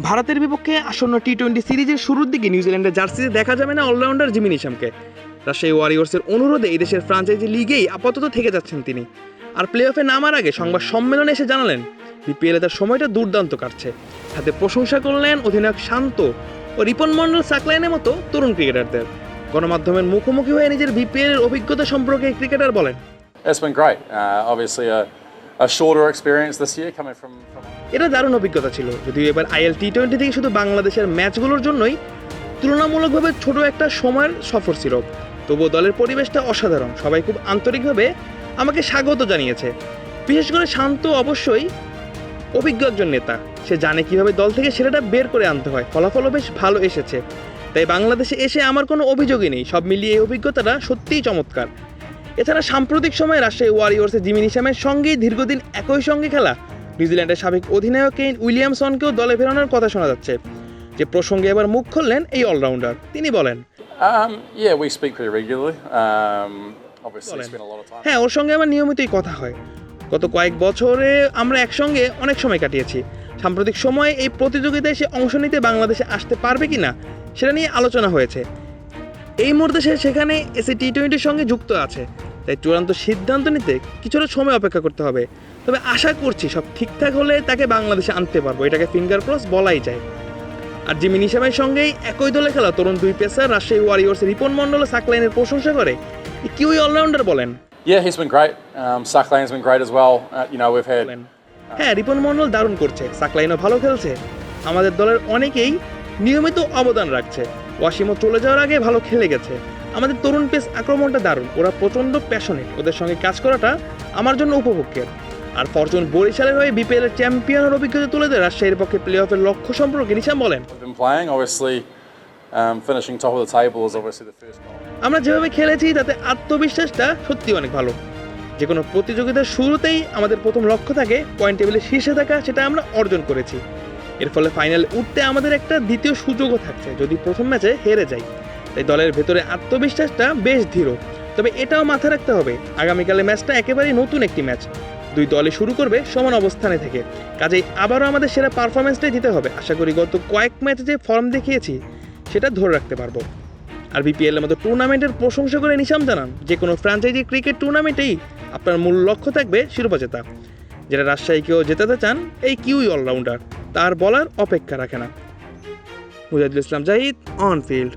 ভারতের বিপক্ষে আসন্ন টি টোয়েন্টি সিরিজের শুরুর দিকে নিউজিল্যান্ডের জার্সিতে দেখা যাবে না অলরাউন্ডার জিমি নিশামকে। রাজশাহী ওয়ারিয়র্সের অনুরোধে এই দেশের ফ্রাঞ্চাইজি লিগেই আপাতত থেকে যাচ্ছেন তিনি। আর প্লে অফে নামার আগে সংবাদ সম্মেলনে এসে জানালেন বিপিএলে তার সময়টা দুর্দান্ত কাটছে। হাতে প্রশংসা করলেন অধিনায়ক শান্ত ও রিপন মন্ডল সাকলাইনের মতো তরুণ ক্রিকেটারদের। গণমাধ্যমের মুখোমুখি হয়ে নিজের বিপিএল এর অভিজ্ঞতা সম্পর্কে ক্রিকেটার বলেন It's been great. Uh, obviously, a, a shorter experience this year coming from. from এটা দারুণ অভিজ্ঞতা ছিল, যদিও এবার আইএল টি টোয়েন্টি থেকে শুধু বাংলাদেশের ম্যাচগুলোর জন্যই তুলনামূলকভাবে ছোট একটা সময়ের সফর ছিল। তবুও দলের পরিবেশটা অসাধারণ, সবাই খুব আন্তরিকভাবে আমাকে স্বাগত জানিয়েছে। বিশেষ করে শান্ত অবশ্যই অভিজ্ঞ একজন নেতা, সে জানে কীভাবে দল থেকে সেরাটা বের করে আনতে হয়, ফলাফলও বেশ ভালো এসেছে। তাই বাংলাদেশে এসে আমার কোনো অভিযোগই নেই, সব মিলিয়ে এই অভিজ্ঞতাটা সত্যিই চমৎকার। এছাড়া সাম্প্রতিক সময়ে রাজশাহী ওয়ারিয়র্সের জিমি নিশামের সঙ্গেই দীর্ঘদিন একই সঙ্গে খেলা। নিউজিল্যান্ডের সাবেক অধিনায়ক কেইন উইলিয়ামসনকেও দলে ফেরানোর কথা শোনা যাচ্ছে। যে প্রসঙ্গে এবার মুখ খুললেন এই অলরাউন্ডার তিনি বলেন। Um. Um. হ্যাঁ ওর সঙ্গে আমার নিয়মিতই কথা হয়। গত কয়েক বছরে আমরা একসঙ্গে অনেক সময় কাটিয়েছি। সাম্প্রতিক সময়ে এই প্রতিযোগিতায় সে অংশ নিতে বাংলাদেশে আসতে পারবে কি না সেটা নিয়ে আলোচনা হয়েছে। এই মুহূর্তে সে সেখানে এসে টি টোয়েন্টির সঙ্গে যুক্ত আছে। তাই চূড়ান্ত সিদ্ধান্ত নিতে কিছুটা সময় অপেক্ষা করতে হবে তবে আশা করছি সব ঠিকঠাক হলে তাকে বাংলাদেশে আনতে পারব এটাকে ফিঙ্গার ক্রস বলাই যায় আর জিমি নিশামের সঙ্গেই একই দলে খেলা তরুণ দুই পেসার রাজশাহী ওয়ারিয়র্সের রিপন মণ্ডল সাকলাইনের প্রশংসা করে কিউই অলরাউন্ডার বলেন Yeah, he's been great. Um, Sucklane's been great as well. Uh, you know, we've had. হ্যাঁ রিপন মণ্ডল দারুণ করছে সাকলাইনও ভালো খেলছে আমাদের দলের অনেকেই নিয়মিত অবদান রাখছে ওয়াসিমও চলে যাওয়ার আগে ভালো খেলে গেছে। আমাদের তরুণ পেস আক্রমণটা দারুণ। ওরা প্রচণ্ড প্যাশনেট ওদের সঙ্গে কাজ করাটা আমার জন্য উপভোগ্যের। আর ফরচুন বরিশালের হয়ে বিপিএল এর চ্যাম্পিয়নের অভিজ্ঞতা তুলে দেয় রাজশাহীর পক্ষে প্লে অফের লক্ষ্য সম্পর্কে নিশাম বলেন। Um. আমরা যেভাবে খেলেছি তাতে আত্মবিশ্বাসটা সত্যি অনেক ভালো। যে কোনো প্রতিযোগিতার শুরুতেই আমাদের প্রথম লক্ষ্য থাকে পয়েন্ট টেবিলের শীর্ষে থাকা সেটা আমরা অর্জন করেছি। এর ফলে ফাইনালে উঠতে আমাদের একটা দ্বিতীয় সুযোগও থাকছে। যদি প্রথম ম্যাচে হেরে যাই, তাই দলের ভেতরে আত্মবিশ্বাসটা বেশ ধীর তবে এটাও মাথায় রাখতে হবে, আগামীকালের ম্যাচটা একেবারেই নতুন একটি ম্যাচ। দুই দলে শুরু করবে সমান অবস্থানে থেকে। কাজেই আবারও আমাদের সেরা পারফরমেন্সটাই দিতে হবে। আশা করি গত কয়েক ম্যাচে যে ফর্ম দেখিয়েছি, সেটা ধরে রাখতে পারব। আর বিপিএলের মতো টুর্নামেন্টের প্রশংসা করে নিশাম জানান, যে কোনো ফ্র্যাঞ্চাইজি ক্রিকেট টুর্নামেন্টেই আপনার মূল লক্ষ্য থাকবে শিরোপা জেতা। যেটা রাজশাহীকেও জেতাতে চান, এই কিউই অলরাউন্ডার তার বলার অপেক্ষা রাখে না। Mujahidul Islam Jahid on field